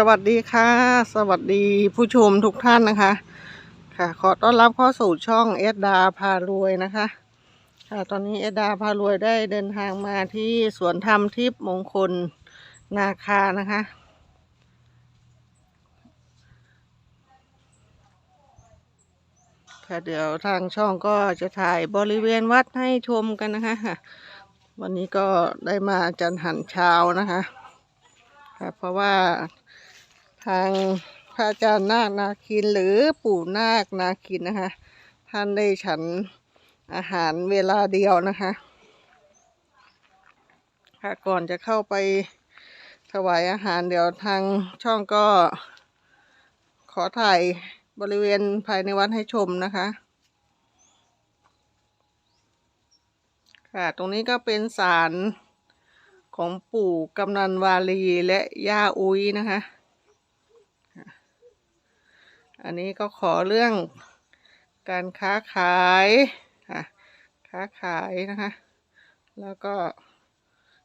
สวัสดีค่ะ สวัสดีผู้ชมทุกท่านนะคะ ค่ะ ขอต้อนรับเข้าสู่ช่องเอสดดาพารวยนะคะ ค่ะตอนนี้เอสดดาพารวยได้เดินทางมาที่สวนธรรมทิพย์มงคลนาคานะคะ ค่ะเดี๋ยวทางช่องก็จะถ่ายบริเวณวัดให้ชมกันนะคะค่ะวันนี้ก็ได้มาจันหันเช้านะคะค่ะเพราะว่า ทางพระอาจารย์นาคนาคินหรือปู่นาคนาคินนะคะ ท่านได้ฉันอาหารเวลาเดียวนะคะค่ะก่อนจะเข้าไปถวายอาหารเดี๋ยวทางช่องก็ขอถ่ายบริเวณภายในวัดให้ชมนะคะ ค่ะ ตรงนี้ก็เป็นศาลของปู่กำนันวาลีและย่าอุ้ยนะคะค่ะ อันนี้ก็ขอเรื่องการค้าขายค่ะค้าขายนะคะ แล้วก็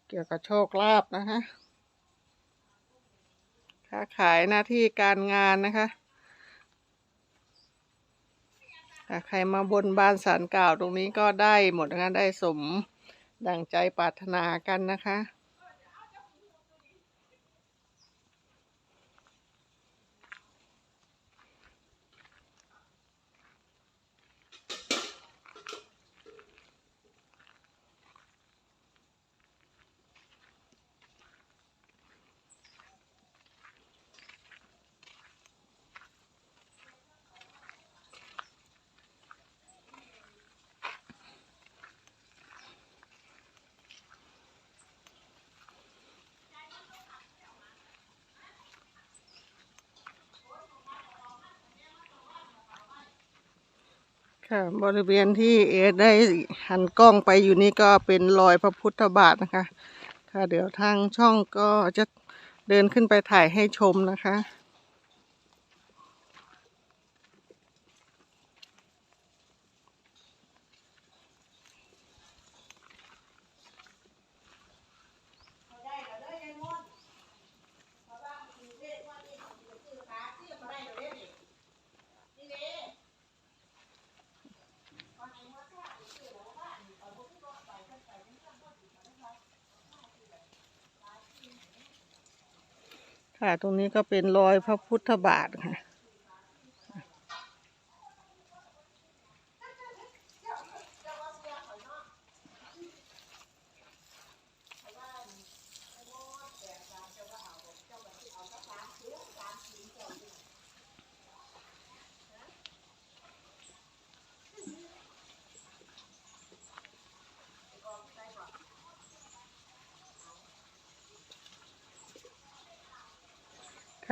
เกี่ยวกับโชคลาภนะคะ ค้าขายหน้าที่การงานนะคะใครมาบนบานสารกล่าวตรงนี้ก็ได้หมดนะคะได้สมดังใจปรารถนากันนะคะ ค่ะบริเวณที่เอได้หันกล้องไปอยู่นี่ก็เป็นรอยพระพุทธบาทนะคะ ค่ะเดี๋ยวทางช่องก็จะเดินขึ้นไปถ่ายให้ชมนะคะ ค่ะ ตรงนี้ก็เป็นรอยพระพุทธบาทค่ะ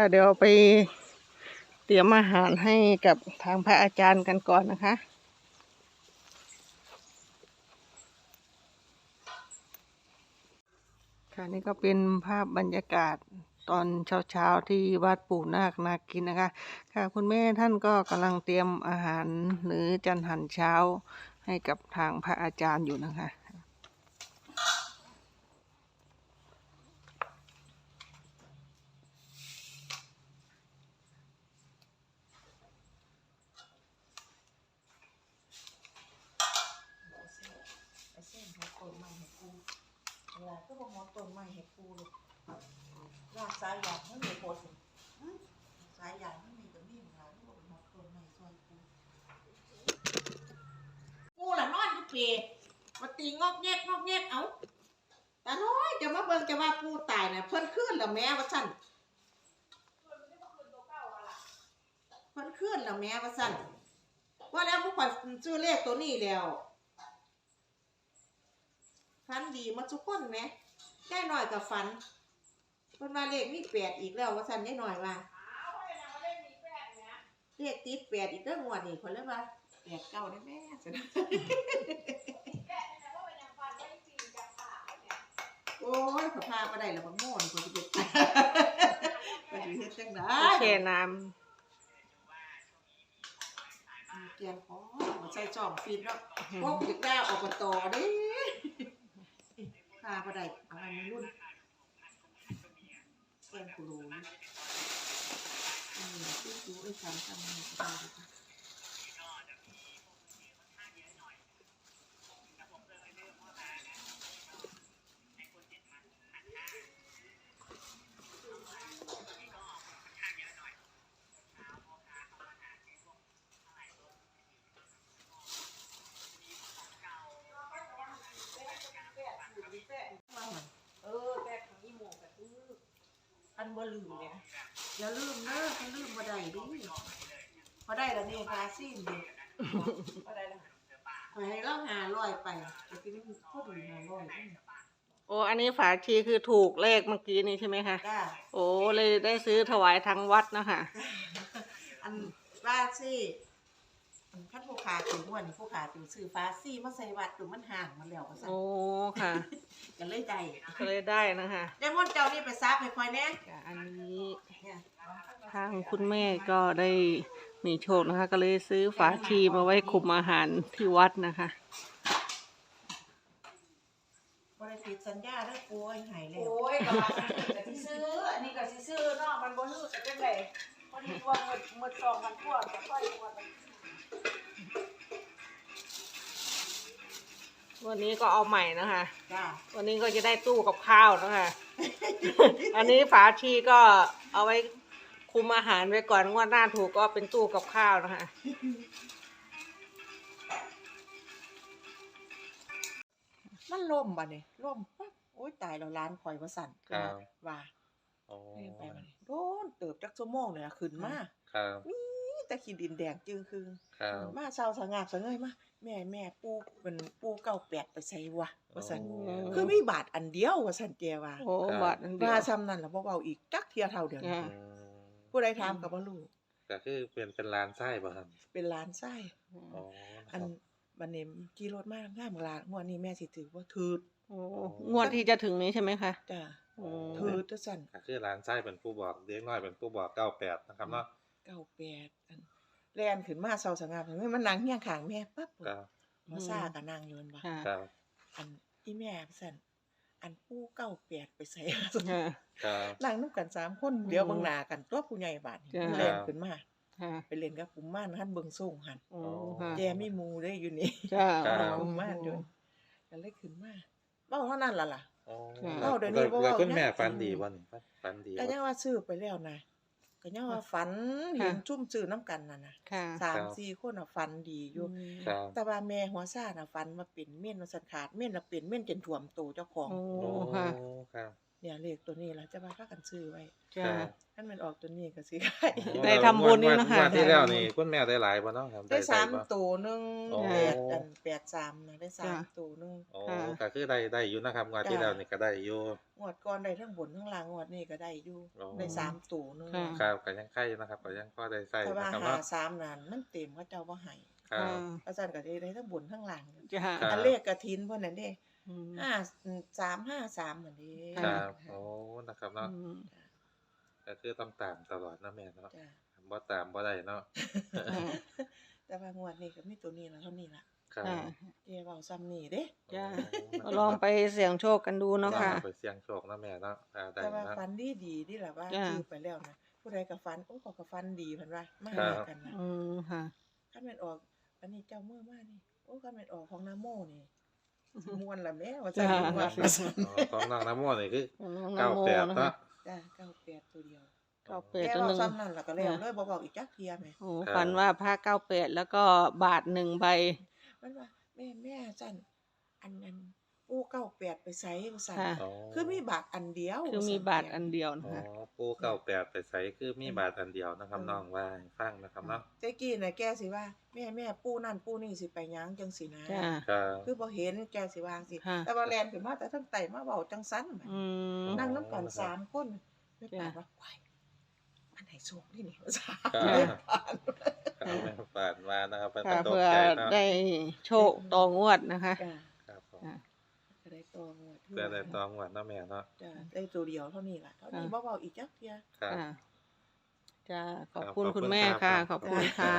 ค่ะเดี๋ยวไปเตรียมอาหารให้กับทางพระอาจารย์กันก่อนนะคะค่ะนี่ก็เป็นภาพบรรยากาศตอนเช้าๆที่วัดปู่นาคนากินนะคะ ค่ะคุณแม่ท่านก็กำลังเตรียมอาหารหรือจันหันเช้าให้กับทางพระอาจารย์อยู่นะคะ ไอ้เส้นเขาต้นไม้ให้กูเวลาก็บอกหมดต้นไม้ให้กูเลยลาก สายยางไม่มีโพสสายยางไม่มีกับมีเวลาก็บอกหมดต้นไม้ซอยกูกูล่ะนอนอยู่เปรมาตีงอกแงกงอกแงกเอ้าตาน้อยจะมาเบิ่งจะว่ากูตายน่ะเพิ่นขึ้นแล้วแม่ว่าสั่นเพิ่นขึ้นแล้วแม่ว่าสั่นว่าแล้วผู้ข่อยซื้อเลขตัวนี้แล้วฟันดีมาทุกคนไหมได้หน่อยกับฟัน คนมาเลขมีแปดอีกแล้วว่าสันได้หน่อยว่าเลขติดแปดอีกเรื่องงวดนี่คนเลยว่าแปดเก้าได้แม่สนะโอ้ยขอพามาได้แล้วมาโม่นคนที่เด็ดไปดูเฮ็ดจังได้แช่น้เกียนอ๋อมาใส่จ่องฟินแล้วพวกถึกได้ออกมาต่อเด้พามาได้อะไรไม่รุ่น กูรู้อืมกูไอ้สามจำไม่ไบ่ลืมเนี่ยอย่าลืมเด้อถ้าลืมบ่ได้ดิพอได้แล้วนี่ฟาซีนดิพอได้แล้วขอให้เราหาร้อยไปจะกินพอดีหาร้อยนี่โอ้อันนี้ฝาชีคือถูกเลขเมื่อกี้นี้ใช่ไหมคะจ้าโอ้เลยได้ซื้อถวายทางวัดนะคะอันฟาซี อันคันผู้ขาถึงวันนี้ผู้ขาถึงซื้อฟาซีมาใส่วัดดูมันห่างมันแล้วว่าซั่นโอ้ค่ะก็เลยได้ก็เลยได้นะคะเดมอนเจ้านี่ไปซับให้ค่อยแน่จ้ะอันนี้เนี่ยทางคุณแม่ก็ได้มีโชคนะคะ ก็เลยซื้อฝาชีมาไว้คุมอาหารที่วัดนะคะบ่ได้ผิดสัญญาเด้อกูไอ้ไห้แล้วโอ้ยก็ว่าก็สิซื้อ อันนี้ก็สิซื้อเนาะมันบ่รู้สึกจังได๋พอดีตัวหมดหมดซองมันทั่วก็ค่อยหมด วันนี้ก็เอาใหม่นะคะ จ้าวันนี้ก็จะได้ตู้กับข้าวนะคะ อันนี้ฝาชีก็เอาไว้คุมอาหารไว้ก่อนงวดหน้าถูกก็เป็นตู้กับข้าวนะคะ มันล่มบ่เนี่ยล่มปั๊บโอ้ยตายแล้วร้านข่อยว่าสั่นครับ ว่าโอ้เล่นไปบ่เนี่ยโดนเติบจักชั่วโมงเลยอะขึ้นมาครับนี่ แต่ขี้ดินแดงจึงคือครับ มาเศร้าสงาบสงเงยมาแม่แม่ปูเป็นปูเก่าแปดไปใส่วะว่าสั่นโอ้ คือมีบาทอันเดียวว่าสั่นแกว่าโอ้บาทอันเดียว ว่าซ้ำนั่นล่ะบ่เว้าอีกจักเทียเท่าเดียวนี้อ่าอืมผู้ใดถามก็บ่รู้ก็คือเป็นเป็นร้านไส้ป่ะครับเป็นร้านไส้อ๋ออันบัดนี้ขี่รถมาง่ามกลางงวดนี้แม่สิถือว่าถือโอ้งวดที่จะถึงนี้ใช่ไหมคะจ้ะโอ้ถือจังซั่นก็คือร้านไส้เป็นผู้บอกเด็กน้อยเป็นผู้บอกเก้าแปดนะครับเนาะ เก้าแปดอันแล่นขึ้นมาเศร้าสงาบเฮ้ยมันนั่งเฮียงข้างแม่ปั๊บครับมาซ่าก็นั่งอยู่นั่นบ่ค่ะ ครับอันอีแม่สั่นอันผู้เก้าแปดไปใส่ค่ะครับ นั่งนำกันสามคนเดี๋ยวเบิ่งหน้ากันตัวผู้ใหญ่บาดนี่จ้ะเล่นขึ้นมา ค่ะไปเล่นกับปุ่มม่านหันเบิ่งส่งหันโอ้ค่ะแจมีหมูได้อยู่นี่ จ้าปุ่มม่านอยู่ก็เลยขึ้นมาเว้าเท่านั้นล่ะล่ะโอ้เอ้าเดี๋ยวนี้บ่แล้วเว้าคุณแม่นะฟันดีบ่นี่ฟันดีก็บ่ยังว่าซื้อไปแล้วนะ ก็ยังว่าฝันเห็นชุ่มซื้อน้ำกันน่ะนะค่ะ สามสี่คนน่ะฝันดีอยู่ ครับ แต่ว่าแม่หัวซ่าน่ะฝันมาเป็นเม่นว่าสันขาดเม่นน่ะเป็นเม่นจนท่วมโตเจ้าของ โอ้โอ้ค่ะ ครับ เนี่ยเลขตัวนี้ล่ะจะว่าพากันซื้อไว้จ้าครับถ้ามันออกตัวนี้ก็สิได้โอ้ได้ทำบุญนี่นะคะ งวดที่แล้วนี่คุณแม่ได้หลายบ่เนาะครับได้สามบ่ ตัวหนึงโอ้ แปดอันแปดสามนะได้สามตัวหนึง โอ้ค่ะ ก็คือได้ได้อยู่นะครับงวดที่จ้ะแล้วนี่ก็ได้อยู่งวดก่อนได้ทั้งบนทั้งล่างงวดนี้ก็ได้อยู่โอ้ได้สามตัวหนึงค่ะ ครับก็ยังไข่นะครับก็ยังพอได้ใส่แต่ว่านะครับหาเนาะสามนั่นมันเต็มเขาเจ้าบ่ให้ครับ อาจารย์ก็ได้ได้ทั้งบนทั้งล่างจ้า ครับ อันเลขกระถินพวกนั้นเด้ อืมห้าสามห้าสามเหมือนนี้คครัรับ โอ้ นะครับเนาะ อืมก็คือต้องตามตลอดนะแม่เนาะจ้ะบ่ตามบ่ได้เนาะค่ะแต่ว่างวดนี้ก็มีตัวนี้แล้วเท่านี้ล่ะครับค่ะเจ้าเว้าซ้ำนี่เด้ จ้า โลองไปเสี่ยงโชคกันดูเนาะค่ะไปเสี่ยงโชคนะแม่เนาะอ่าได้แต่ว่าเนาะ ฟันดีดีๆนี่แหละว่าจ้ะซื้อไปแล้วนะผู้ใดก็ฟัน โอ้เขาก็ฟันดีเพิ่นว่ามาครัหาบกันนะอืมค่ะคันแม่นออก อันนี้เจ้ามือมานี่ โอ้คันแม่นออกของนาโมนี่สิ ม่วนละแม่ว่าจะจ้ะว่าอ๋อของนางน้ำมนต์นี่คือน้องเก้าโมแปดนะเนาะคะจ้า98ตัวเดียวเก้าแปดแกตัวเว้าหนึ่งซ้ำนั่นแล้วก็แล้วเลยบ่บอกอีกจักเที่ยแม่โอ้ฝันว่าผ้าเก้าแปดแล้วก็บาทหนึ่งใบ มันว่าแม่แม่จันอันนั้น ปู98ไปไสว่าซั่นค่ะ อ๋อคือมีบาทอันเดียวคือมีบาทอันเดียวนะอ๋อคะ ปูเก้าแปดไปใส่คือมีบาทอันเดียวนะครับน้องว่าให้ฟังนะครับเนาะแต่กี้น่ะแกสิว่าแม่แม่ปูนั่นปูนี่สิไปหยังจังสินะ จ้า ครับ คือบ่เห็นแกสิวางสิ ค่ะ แต่ว่าแลนขึ้นมาแต่ทั้งไตมาเว้าจังซั้นบัดอืม นั่งน้ำกันสามคนไม่จ้ะปานว่าไหวมันให้โชคนี่นี่ว่าซะครับ ไม่ปานครับแม่ฝาดมานะครับเป็นค่ะตกเพื่อใจเนาะได้โชคต่องวดนะคะ จ้ะครับผมอะก็ ได้ตองวดเพื่อได้ตองหวดเนาะแม่เนาะจ้ะได้ตัวเดียวเท่านี้ล่ะเท่านี้บ่เว้าอีกจักเที่ยครับ ค่ะจ้าขอบครับคุณขอบคุคุณณแม่ครัค่ะบขอบคุณค่ะ